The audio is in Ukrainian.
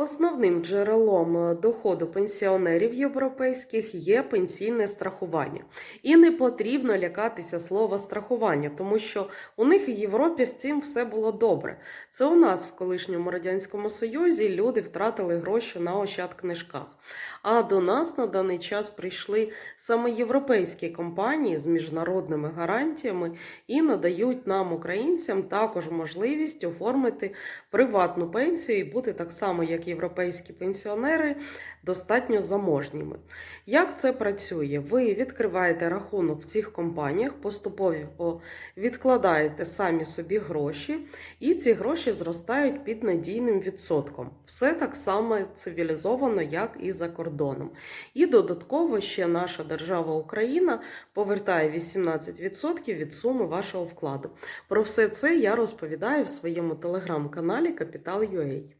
Основним джерелом е, доходу пенсіонерів європейських є пенсійне страхування. І не потрібно лякатися слова страхування, тому що у них в Європі з цим все було добре. Це у нас в колишньому радянському союзі люди втратили гроші на ощадкнижках. А до нас на даний час прийшли саме європейські компанії з міжнародними гарантіями і надають нам, українцям, також можливість оформити приватну пенсію і бути так само, як європейські пенсіонери, достатньо заможніми. Як це працює? Ви відкриваєте рахунок в цих компаніях, поступово відкладаєте самі собі гроші, і ці гроші зростають під надійним відсотком. Все так само цивілізовано, як і за кордоном. І додатково ще наша держава Україна повертає 18% від суми вашого вкладу. Про все це я розповідаю в своєму телеграм-каналі Капітал.ua.